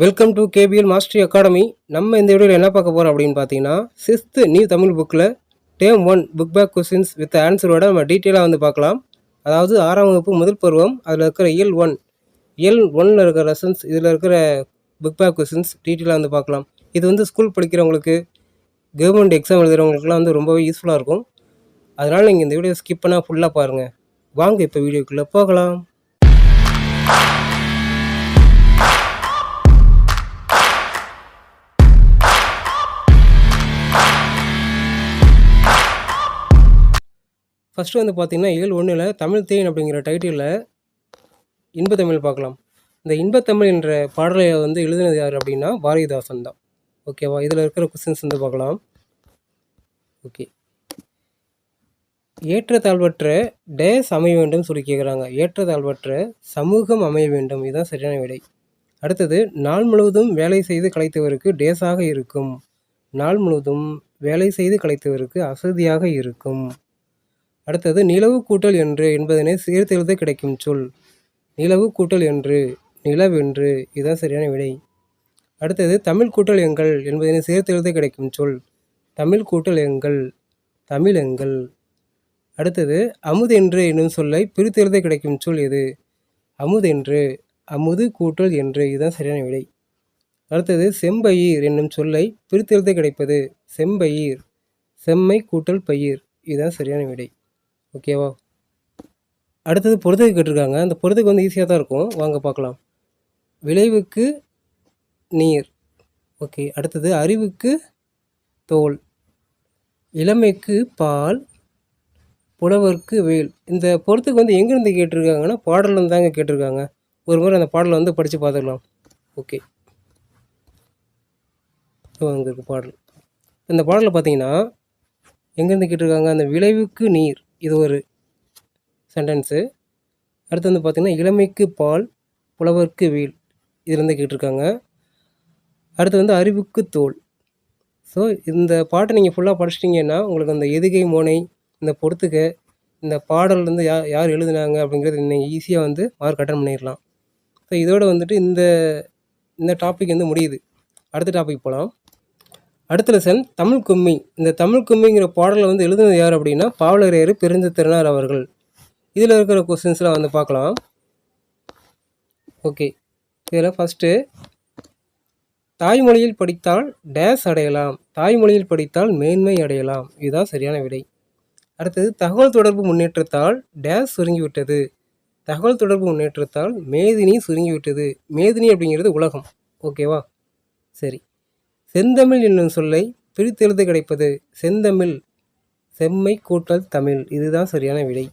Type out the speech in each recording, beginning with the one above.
Welcome to KPL mastery academy நம்ம இந்த வீடியோவில் என்ன பார்க்க போகிறோம் அப்படின்னு பார்த்தீங்கன்னா சிக்ஸ்த்து நியூ தமிழ் புக்கில் term one book back questions with ஆன்சரோட நம்ம டீட்டெயிலாக வந்து பார்க்கலாம். அதாவது ஆறாம் வகுப்பு முதல் பருவம் அதில் இருக்கிற இயல் ஒன் இயல் ஒன்னில் இருக்கிற லெசன்ஸ் இதில் இருக்கிற புக் பேக் கொஸ்டின்ஸ் டீட்டெயிலாக வந்து பார்க்கலாம். இது வந்து ஸ்கூல் படிக்கிறவங்களுக்கு கவர்மெண்ட் எக்ஸாம் எழுதுகிறவங்களுக்குலாம் வந்து ரொம்பவே யூஸ்ஃபுல்லாக இருக்கும். அதனால் நீங்கள் இந்த வீடியோ ஸ்கிப் பண்ணால் ஃபுல்லாக பாருங்கள் வாங்க இப்போ வீடியோக்குள்ளே போகலாம். ஃபஸ்ட்டு வந்து பார்த்தீங்கன்னா ஏழு ஒன்றில் தமிழ் தேன் அப்படிங்கிற டைட்டிலில் இன்பத்தமிழ் பார்க்கலாம். இந்த இன்பத்தமிழ் என்ற பாடலை வந்து எழுதினது யார் அப்படின்னா பாரதிதாசன் தான். ஓகேவா இதில் இருக்கிற கொஸ்டின்ஸ் வந்து பார்க்கலாம். ஓகே ஏற்றத்தாழ்வற்ற டேஸ் அமைய வேண்டும் சொல்லி கேட்குறாங்க ஏற்றத்தாழ்வற்ற சமூகம் அமைய வேண்டும். இதுதான் சரியான விடை. அடுத்தது நாள் முழுவதும் வேலை செய்து கலைத்தவருக்கு டேஸாக இருக்கும். நாள் முழுவதும் வேலை செய்து கலைத்தவருக்கு அசதியாக இருக்கும். அடுத்தது நிலவு கூட்டல் என்று என்பதனை சேர்த்தெழுத கிடைக்கும் சொல். நிலவு கூட்டல் என்று நிலவென்று இதுதான் சரியான விடை. அடுத்தது தமிழ் கூட்டல் எங்கள் என்பதனை சேர்த்தெழுத கிடைக்கும் சொல். தமிழ் கூட்டல் எங்கள் தமிழ் எங்கள். அடுத்தது அமுதென்று என்னும் சொல்லை பிரித்தெழுத கிடைக்கும் சொல் எது? அமுதென்று அமுது கூட்டல் என்று இதுதான் சரியான விடை. அடுத்தது செம்பயிர் என்னும் சொல்லை பிரித்தெழுத கிடைப்பது? செம்பயிர் செம்மை கூட்டல் பயிர் இதுதான் சரியான விடை. ஓகேவா? அடுத்தது பொருத்துக்கு கேட்டிருக்காங்க. அந்த பொருத்துக்கு வந்து ஈஸியாக தான் இருக்கும். வாங்க பார்க்கலாம். விளைவுக்கு நீர். ஓகே அடுத்தது அறிவுக்கு தோல். இளமைக்கு பால். புலவருக்கு வேல் இந்த பொருத்துக்கு வந்து எங்கேருந்து கேட்டிருக்காங்கன்னா பாடலில் தாங்க கேட்டிருக்காங்க. ஒரு முறை அந்த பாடலை வந்து படித்து பார்த்துக்கலாம். ஓகே. அங்கே இருக்குது பாடல். இந்த பாடலில் பார்த்தீங்கன்னா எங்கேருந்து கேட்டிருக்காங்க? அந்த விளைவுக்கு நீர். இது ஒரு சென்டென்ஸு அடுத்து வந்து பார்த்திங்கன்னா இளமைக்கு பால் புலவர்க்கு வீல். இதுலேருந்து கேட்டிருக்காங்க. அடுத்து வந்து அறிவுக்கு தோல். ஸோ இந்த பாட்டை நீங்கள் ஃபுல்லாக படிச்சிட்டிங்கன்னா உங்களுக்கு அந்த எதுகை மோனை இந்த பொறுத்துக்க இந்த பாடல் வந்து யார் யார் எழுதுனாங்க அப்படிங்கிறது நீங்கள் ஈஸியாக வந்து மார்க் அட்டன் பண்ணிடலாம் ஸோ இதோட வந்துட்டு இந்த இந்த டாபிக் வந்து முடியுது. அடுத்த டாபிக் போகலாம் அடுத்த லெசன் தமிழ் கும்மி. இந்த தமிழ் கும்மிங்கிற பாடலை வந்து எழுதுனது யார் அப்படின்னா பாவலரையர் பெருந்த திருநார் அவர்கள். இதில் இருக்கிற கொஸ்டின்ஸ்லாம் வந்து பார்க்கலாம். ஓகே இதில் ஃபஸ்ட்டு தாய்மொழியில் படித்தால் டேஸ் அடையலாம். தாய்மொழியில் படித்தால் மேன்மை அடையலாம். இதுதான் சரியான விடை. அடுத்தது தகவல் தொடர்பு முன்னேற்றத்தால் டேஸ் சுருங்கிவிட்டது. தகவல் தொடர்பு முன்னேற்றத்தால் மேதினி சுருங்கிவிட்டது. மேதினி அப்படிங்கிறது உலகம். ஓகேவா சரி. செந்தமிழ் என்னும் சொல்லை பிரித்தெழுத கிடைப்பது செந்தமிழ் செம்மை கூட்டல் தமிழ். இதுதான் சரியான விடை.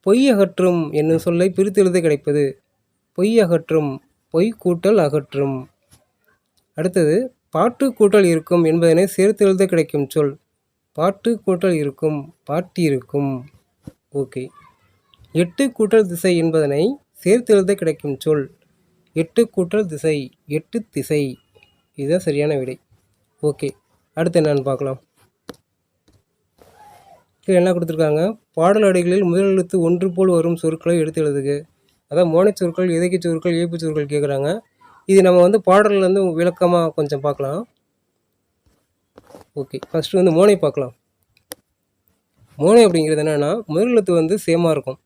பொய் அகற்றும் என்னும் சொல்லை பிரித்தெழுத கிடைப்பது பொய் அகற்றும் பொய் கூட்டல் அகற்றும். அடுத்தது பாட்டு கூட்டல் இருக்கும் என்பதனை சேர்த்தெழுத கிடைக்கும் சொல். பாட்டு கூட்டல் இருக்கும் பாட்டி இருக்கும். ஓகே. எட்டு கூட்டல் திசை என்பதனை சேர்த்தெழுத கிடைக்கும் சொல். எட்டு கூட்டல் திசை எட்டு திசை. இதுதான் சரியான விடை. ஓகே அடுத்து என்னன்னு பார்க்கலாம். கீழே என்ன கொடுத்துருக்காங்க? பாடல் அடைகளில் முதல் எழுத்து ஒன்று போல் வரும் சொற்களை எடுத்து எழுதுக. அதான் மோனைச் சொற்கள் எதைக்கு சொற்கள் ஏப்பு சொற்கள் கேட்குறாங்க இது நம்ம வந்து பாடல்லேருந்து விளக்கமாக கொஞ்சம் பார்க்கலாம். ஓகே ஃபஸ்ட்டு வந்து மோனை பார்க்கலாம். மோனை அப்படிங்கிறது என்னென்னா முதல் எழுத்து வந்து சேமாக இருக்கும்.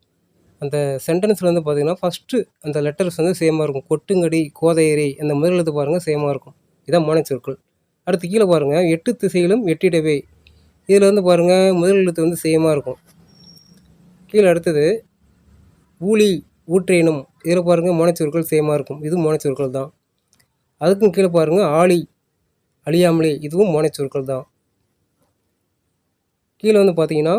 அந்த சென்டென்ஸில் வந்து பார்த்திங்கன்னா ஃபஸ்ட்டு அந்த லெட்டர்ஸ் வந்து சேமாக இருக்கும். கொட்டுங்கடி கோதையரி அந்த முதல் எழுத்து பாருங்கள் சேமாக இருக்கும். இதான் மோனை சொற்கள் அடுத்து கீழே பாருங்கள் எட்டு திசையிலும் எட்டிடவே இதில் வந்து பாருங்கள் முதல் எழுத்து வந்து சேமாக இருக்கும். கீழே அடுத்தது ஊழி ஊற்றேனும். இதில் பாருங்கள் மோனச்சொற்கள் சேமாக இருக்கும். இதுவும் மோனச்சொற்கள் தான். அதுக்கும் கீழே பாருங்கள் ஆளி அழியாமலே. இதுவும் மோனச்சொற்கள் தான். கீழே வந்து பார்த்தீங்கன்னா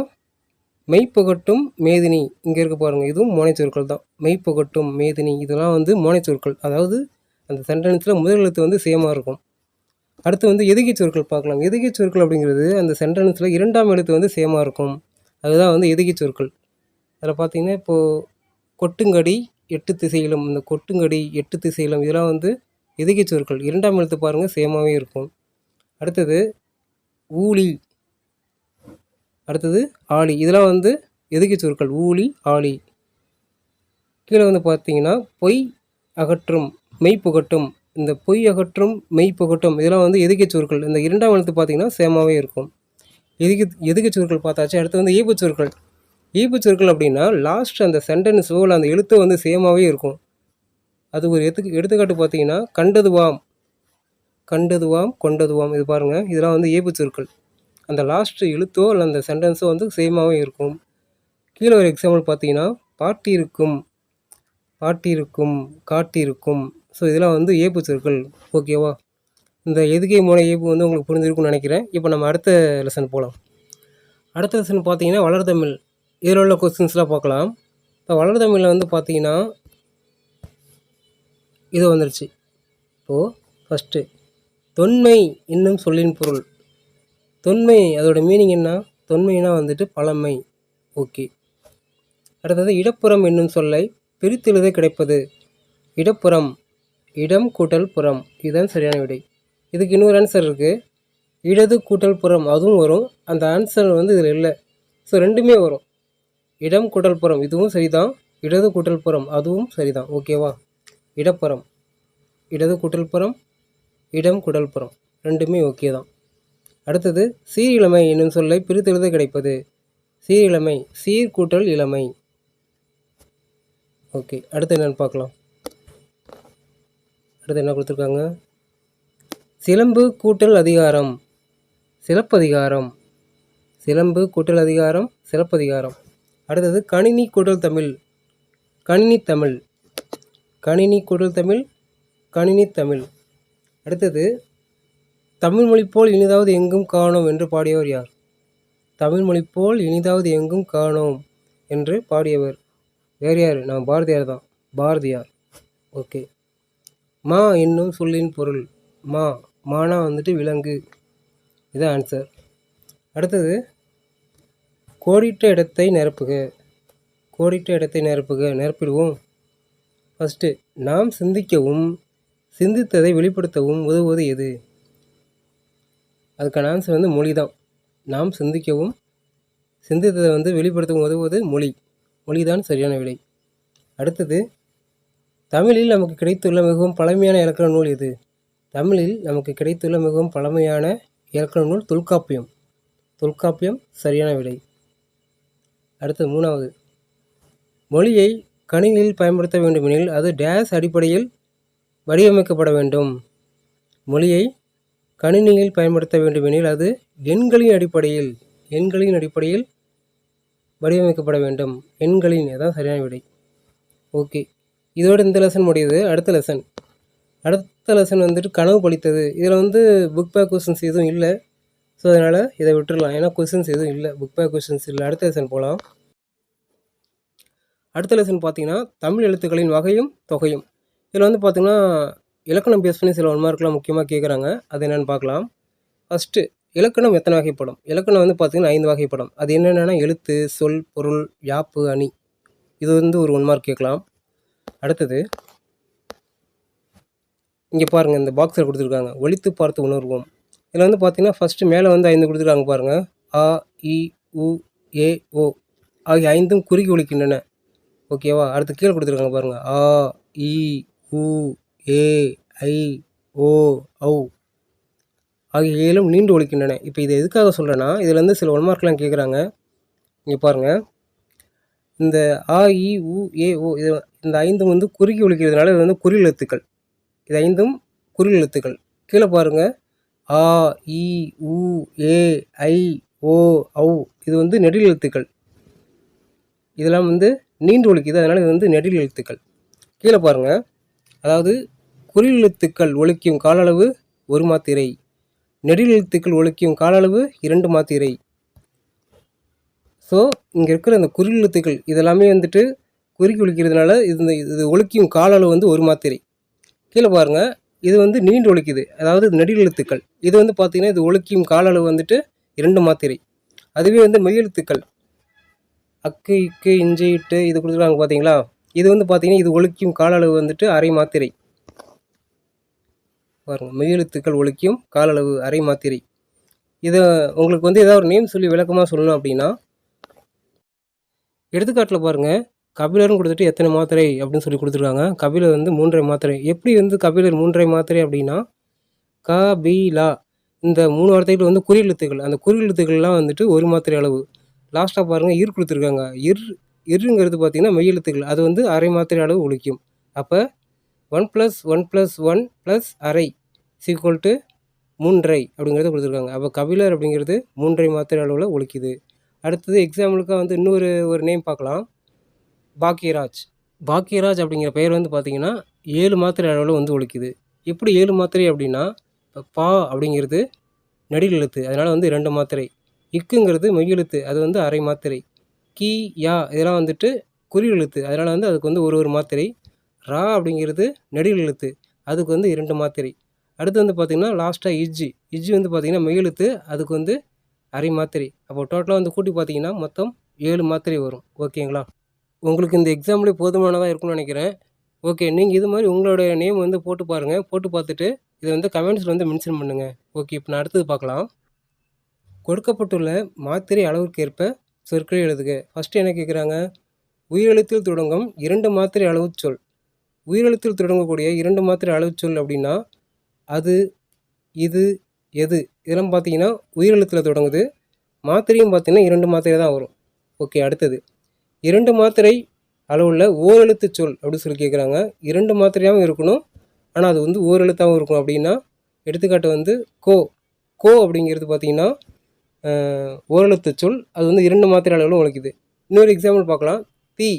மெய்ப்புகட்டும் மேதினி. இங்கே இருக்க பாருங்கள் இதுவும் மோனைச்சொற்கள் தான். மெய்ப்புகட்டும் மேதினி. இதெல்லாம் வந்து மோனைச்சொற்கள் அதாவது அந்த சென்டென்ஸில் முதல் எழுத்து வந்து சேமாக இருக்கும். அடுத்து வந்து எதுகை சொற்கள் பார்க்கலாம். எதுகை சொற்கள் அப்படிங்கிறது அந்த சென்டென்ஸில் இரண்டாம் எழுத்து வந்து சேமாக இருக்கும். அதுதான் வந்து எதுகை சொற்கள். அதில் பார்த்திங்கன்னா இப்போது கொட்டுங்கடி எட்டு திசையிலும் இந்த கொட்டுங்கடி எட்டு திசையிலும் இதெல்லாம் வந்து எதுகை சொற்கள்? இரண்டாம் எழுத்து பாருங்கள் சேமாகவே இருக்கும். அடுத்தது ஊழி. அடுத்தது ஆளி இதெல்லாம் வந்து எதுகை சொற்கள்? ஊழி ஆளி கீழே வந்து பார்த்தீங்கன்னா பொய் அகற்றும். மெய் புகட்டும். இந்த பொய் அகற்றும் மெய் புகட்டும். இதெல்லாம் வந்து எதுக்கை சொற்கள் இந்த இரண்டாம் எழுத்து பார்த்தீங்கன்னா சேமாவே இருக்கும். எதுக்கு எதுகைச் சொற்கள் பார்த்தாச்சு? அடுத்து வந்து ஈப்பு சொற்கள் ஈப்பு சொற்கள் அப்படின்னா லாஸ்ட் அந்த சென்டென்ஸோ இல்லை அந்த எழுத்தோ வந்து சேமாவே இருக்கும். அது ஒரு எடுத்துக்கு எடுத்துக்காட்டு பார்த்தீங்கன்னா கண்டதுவாம். கண்டதுவாம் கொண்டதுவாம். இது பாருங்கள் இதெல்லாம் வந்து ஏபுச் சொற்கள் அந்த லாஸ்ட் எழுத்தோ இல்லை அந்த சென்டென்ஸோ வந்து சேமாகவே இருக்கும். கீழே ஒரு எக்ஸாம்பிள் பார்த்தீங்கன்னா பாட்டிருக்கும் காட்டி இருக்கும் ஸோ இதெல்லாம் வந்து ஏப்பு சொற்கள். ஓகேவா இந்த எதுகை மூல ஏப்பு வந்து உங்களுக்கு புரிஞ்சிருக்கும்னு நினைக்கிறேன். இப்போ நம்ம அடுத்த லெசன் போகலாம் அடுத்த லெசன் பார்த்தீங்கன்னா வளர்தமிழ் இதில் உள்ள கொஸ்டின்ஸ்லாம் பார்க்கலாம். இப்போ வளர்தமிழில் வந்து பார்த்தீங்கன்னா இது வந்துருச்சு. இப்போது ஃபஸ்ட்டு தொன்மை என்னும் சொல்லின் பொருள். தொன்மை அதோட மீனிங் என்ன? தொன்மைனா வந்துட்டு பழமை. ஓகே அடுத்தது இடப்புறம் என்னும் சொல்லை பிரித்தெழுத கிடைப்பது. இடப்புறம் இடம் கூட்டல் புறம். இதுதான் சரியான விடை. இதுக்கு இன்னொரு ஆன்சர் இருக்குது இடது கூட்டல் புறம் அதுவும் வரும். அந்த ஆன்சர் வந்து இதில் இல்லை. ஸோ ரெண்டுமே வரும். இடம் கூட்டல் புறம் இதுவும் சரிதான். இடது கூட்டல் புறம் அதுவும் சரிதான். ஓகேவா இடப்புறம். இடது கூட்டல் புறம் இடம் குடல் புறம். ரெண்டுமே ஓகே தான். அடுத்தது சீர் இளமை என்னும் சொல்லை பிரித்தெழுத கிடைப்பது. சீர் இளமை சீர்கூட்டல் இளமை ஓகே அடுத்து என்னென்னு பார்க்கலாம். அடுத்து என்ன கொடுத்துருக்காங்க? சிலம்பு கூட்டல் அதிகாரம் சிலப்பதிகாரம். சிலம்பு கூட்டல் அதிகாரம் சிலப்பதிகாரம். அடுத்தது கணினி கூட்டல் தமிழ் கணினி தமிழ். கணினி கூட்டல் தமிழ் கணினி தமிழ். அடுத்தது தமிழ் மொழி போல் இனிதாவது எங்கும் காணோம் என்று பாடியவர் யார்? தமிழ் மொழி போல் இனிதாவது எங்கும் காணோம் என்று பாடியவர். வேறு யார்? நான் பாரதியார் தான். பாரதியார். ஓகே. மா என்னும் சொல்லின் பொருள். மா மானா வந்துட்டு விலங்கு. இதான் ஆன்சர் அடுத்தது கோடிட்ட இடத்தை நிரப்புக. கோடிட்ட இடத்தை நிரப்புக. நிரப்பிடுவோம். ஃபஸ்ட்டு நாம் சிந்திக்கவும் சிந்தித்ததை வெளிப்படுத்தவும் உதவுவது எது? அதுக்கான ஆன்சர் வந்து மொழி தான் நாம் சிந்திக்கவும் சிந்தித்ததை வந்து வெளிப்படுத்தவும் உதவுவது மொழி. மொழி தான் சரியான விடை. அடுத்தது தமிழில் நமக்கு கிடைத்துள்ள மிகவும் பழமையான இலக்கண நூல் இது தமிழில் நமக்கு கிடைத்துள்ள மிகவும் பழமையான இலக்கண நூல் தொல்காப்பியம். தொல்காப்பியம் சரியான விடை. அடுத்து மூணாவது. மொழியை கணினியில் பயன்படுத்த வேண்டுமெனில் அது டேஸ் அடிப்படையில் வடிவமைக்கப்பட வேண்டும். மொழியை கணினியில் பயன்படுத்த வேண்டுமெனில் அது எண்களின் அடிப்படையில் எண்களின் அடிப்படையில் வடிவமைக்கப்பட வேண்டும். எண்களின் அதான் சரியான விடை. ஓகே. இதோட இந்த லெசன் முடியுது. அடுத்த லெசன் அடுத்த லெசன் வந்துட்டு கனவு பழித்தது. இதில் வந்து புக் பேக் கொஸ்டின்ஸ் எதுவும் இல்லை. ஸோ அதனால் இதை விட்டுடலாம் ஏன்னா கொஸ்டின்ஸ் எதுவும் இல்லை. புக் பேக் கொஸ்டின்ஸ் இல்லை. அடுத்த லெசன் போகலாம் அடுத்த லெசன் பார்த்தீங்கன்னா தமிழ் எழுத்துக்களின் வகையும் தொகையும். இதில் வந்து பார்த்திங்கன்னா இலக்கணம் பேஸ் பண்ணி சில ஒன் மார்க்லாம் முக்கியமாக கேட்குறாங்க அது என்னென்னு பார்க்கலாம். ஃபஸ்ட்டு இலக்கணம் எத்தனை வகைப்படும்? இலக்கணம் வந்து பார்த்திங்கன்னா ஐந்து வகைப்படும். அது என்னென்னா எழுத்து சொல் பொருள் யாப்பு அணி. இது வந்து ஒரு ஒன் மார்க் கேட்கலாம். அடுத்தது இங்கே பாருங்கள் இந்த பாக்ஸில் கொடுத்துருக்காங்க. ஒழித்து பார்த்து உணர்வோம். இதில் வந்து பார்த்திங்கன்னா ஃபஸ்ட்டு மேலே வந்து ஐந்து கொடுத்துருக்காங்க பாருங்கள் ஆ இ உ ஏ ஓ ஆகிய ஐந்தும் குறுகி ஒழிக்கின்றன ஓகேவா அடுத்து கீழே கொடுத்துருக்காங்க பாருங்கள் ஆ இ உ ஏ ஐ ஓ ஔ ஆகிய ஏழும் நீண்டு ஒழிக்கின்றன இப்போ இதை எதுக்காக சொல்கிறேன்னா இதில் வந்து சில ஒன் மார்க்லாம் கேட்குறாங்க இங்கே பாருங்கள் இந்த ஆ இ உ ஏ ஓ இது இந்த ஐந்தும் வந்து குறுகி ஒழிக்கிறதுனால இது வந்து குறில் எழுத்துக்கள். இது ஐந்தும் குறில் எழுத்துக்கள். கீழே பாருங்கள் ஆ இ உ ஏ ஐ ஓ ஔ. இது வந்து நெடில் எழுத்துக்கள். இதெல்லாம் வந்து நீண்டு ஒழிக்குது அதனால் இது வந்து நெடில் எழுத்துக்கள். கீழே பாருங்கள் அதாவது குறில் எழுத்துக்கள் ஒழிக்கும் கால அளவு ஒரு மாத்திரை. நெடில் எழுத்துக்கள் ஒழிக்கும் கால அளவு இரண்டு மாத்திரை. ஸோ இங்கே இருக்கிற அந்த குறில் எழுத்துக்கள் இதெல்லாமே வந்துட்டு குறுக்கி ஒழிக்கிறதுனால இது இது ஒழிக்கும் கால அளவு வந்து ஒரு மாத்திரை. கீழே பாருங்கள் இது வந்து நீண்டு ஒழிக்குது அதாவது நெடிலெழுத்துக்கள் இது வந்து பார்த்திங்கன்னா இது ஒழிக்கும் கால அளவு வந்துட்டு இரண்டு மாத்திரை. அதுவே வந்து மெய்யெழுத்துக்கள் அக்கு இக்கு இஞ்சி இட்டு இது கொடுத்துருக்காங்க பார்த்தீங்களா இது வந்து பார்த்திங்கன்னா இது ஒழிக்கும் கால அளவு வந்துட்டு அரை மாத்திரை. பாருங்கள் மெய்யெழுத்துக்கள் ஒழிக்கும் கால அளவு அரை மாத்திரை. இதை உங்களுக்கு வந்து ஏதாவது ஒரு நேம் சொல்லி விளக்கமாக சொல்லணும் அப்படின்னா எடுத்துக்காட்டில் பாருங்கள் கபிலர்னு கொடுத்துட்டு எத்தனை மாத்திரை அப்படின்னு சொல்லி கொடுத்துருக்காங்க. கபிலர் வந்து மூன்றரை மாத்திரை. எப்படி வந்து கபிலர் மூன்றரை மாத்திரை அப்படின்னா க பி லா. இந்த மூணு வார்த்தைகள் வந்து குறியெழுத்துக்கள் அந்த குறியெழுத்துக்கள்லாம் வந்துட்டு ஒரு மாத்திரை அளவு. லாஸ்ட்டாக பாருங்கள் இர் கொடுத்துருக்காங்க. இர் இருங்கிறது பார்த்தீங்கன்னா மெய்யெழுத்துக்கள் அது வந்து அரை மாத்திரை அளவு ஒழிக்கும். அப்போ one plus one plus one plus அரை சீக்குவல் டு மூன்றை அப்படிங்கிறத கொடுத்துருக்காங்க. அப்போ கபிலர் அப்படிங்கிறது மூன்றை மாத்திரை அளவில் ஒழிக்குது. அடுத்தது எக்ஸாம்பிளுக்காக வந்து இன்னொரு ஒரு நேம் பார்க்கலாம். பாக்கியராஜ். பாக்கியராஜ் அப்படிங்கிற பெயர் வந்து பார்த்திங்கன்னா ஏழு மாத்திரை அளவில் வந்து ஒழிக்குது. எப்படி ஏழு மாத்திரை அப்படின்னா பா அப்படிங்கிறது நடில் எழுத்து. அதனால் வந்து ரெண்டு மாத்திரை. இக்குங்கிறது மெய்யெழுத்து அது வந்து அரை மாத்திரை. கி யா இதெல்லாம் வந்துட்டு குறி எழுத்து. அதனால் வந்து அதுக்கு வந்து ஒரு ஒரு மாத்திரை. ரா அப்படிங்கிறது நெடில் எழுத்து அதுக்கு வந்து இரண்டு மாத்திரை. அடுத்து வந்து பார்த்திங்கன்னா லாஸ்ட்டாக இஜ்ஜி. இஜ்ஜி வந்து பார்த்திங்கன்னா மெய்யெழுத்து அதுக்கு வந்து அரை மாத்திரை. அப்போ டோட்டலாக வந்து கூட்டி பார்த்தீங்கன்னா மொத்தம் ஏழு மாத்திரை வரும். ஓகேங்களா? உங்களுக்கு இந்த எக்ஸாம்பிளே போதுமானதாக இருக்கும்னு நினைக்கிறேன். ஓகே நீங்கள் இது மாதிரி உங்களோட நேம் வந்து போட்டு பாருங்கள் போட்டு பார்த்துட்டு இதை வந்து கமெண்ட்ஸில் வந்து மென்ஷன் பண்ணுங்கள் ஓகே இப்போ நான் அடுத்தது பார்க்கலாம். கொடுக்கப்பட்டுள்ள மாத்திரை அளவுக்கு ஏற்ப சொற்களை எழுதுக. ஃபஸ்ட்டு என்ன கேட்குறாங்க உயிரெழுத்தில் தொடங்கும் இரண்டு மாத்திரை அளவு சொல் உயிரெழுத்தில் தொடங்கக்கூடிய இரண்டு மாத்திரை அளவு சொல் அப்படின்னா அது இது எது? இதெல்லாம் பார்த்தீங்கன்னா உயிரெழுத்தில் தொடங்குது. மாத்திரையும் பார்த்தீங்கன்னா இரண்டு மாத்திரை தான் வரும். ஓகே அடுத்தது. இரண்டு மாத்திரை அளவுள்ள ஓரெழுத்து சொல் அப்படின்னு சொல்லி கேட்குறாங்க இரண்டு மாத்திரையாகவும் இருக்கணும். ஆனால் அது வந்து ஓரெழுத்தாகவும் இருக்கும் அப்படின்னா எடுத்துக்காட்டு வந்து கோ. கோ அப்படிங்கிறது பார்த்தீங்கன்னா ஓரெழுத்து சொல். அது வந்து இரண்டு மாத்திரை அளவில் உழைக்குது. இன்னொரு எக்ஸாம்பிள் பார்க்கலாம். தீ.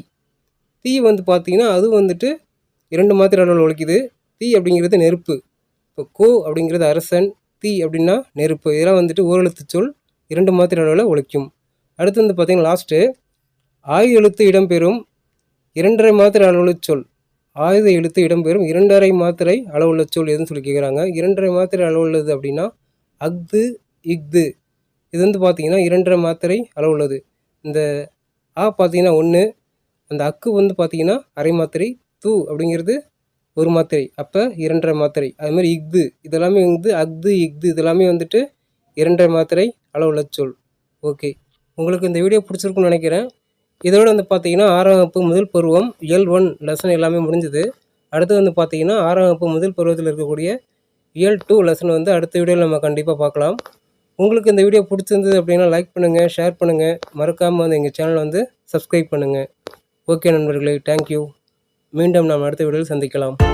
தீ வந்து பார்த்தீங்கன்னா அது வந்துட்டு இரண்டு மாத்திரை அளவில் உழைக்குது. தீ அப்படிங்கிறது நெருப்பு. இப்போ கோ அப்படிங்கிறது அரசன். தீ அப்படின்னா நெருப்பு. இதெல்லாம் வந்துட்டு ஓரெழுத்து சொல். இரண்டு மாத்திரை அளவில் உழைக்கும். அடுத்து வந்து பார்த்தீங்கன்னா லாஸ்ட்டு ஆயுத எழுத்து இடம்பெறும் இரண்டரை மாத்திரை அளவுள்ள சொல். ஆயுத எழுத்து இடம்பெறும் இரண்டரை மாத்திரை அளவுள்ள சொல் எதுன்னு சொல்லி கேட்குறாங்க இரண்டரை மாத்திரை அளவுள்ளது அப்படின்னா அஃது இஃது. இது வந்து பார்த்தீங்கன்னா இரண்டரை மாத்திரை அளவுள்ளது. இந்த ஆ பார்த்தீங்கன்னா ஒன்று அந்த அக்கு வந்து பார்த்தீங்கன்னா அரை மாத்திரை தூ அப்படிங்கிறது ஒரு மாத்திரை. அப்போ இரண்டரை மாத்திரை. அதுமாதிரி இஃது இதெல்லாமே வந்து அஃது இஃது இதெல்லாமே வந்துட்டு இரண்டரை மாத்திரை அளவுள்ள சொல். ஓகே. உங்களுக்கு இந்த வீடியோ பிடிச்சிருக்குன்னு நினைக்கிறேன். இதோடு வந்து பார்த்தீங்கன்னா ஆறாம் வகுப்பு முதல் பருவம் இயல் ஒன் லெசன் எல்லாமே முடிஞ்சுது. அடுத்து வந்து பார்த்தீங்கன்னா ஆறாம் வகுப்பு முதல் பருவத்தில் இருக்கக்கூடிய இயல் டூ லெசன் வந்து அடுத்த வீடியோவில் நம்ம கண்டிப்பாக பார்க்கலாம். உங்களுக்கு இந்த வீடியோ பிடிச்சிருந்தது அப்படின்னா லைக் பண்ணுங்கள் ஷேர் பண்ணுங்கள் மறக்காமல் வந்து எங்கள் சேனலை வந்து சப்ஸ்கிரைப் பண்ணுங்கள் ஓகே நண்பர்களே தேங்க்யூ மீண்டும் நாம் அடுத்த வீடியோவில் சந்திக்கலாம்.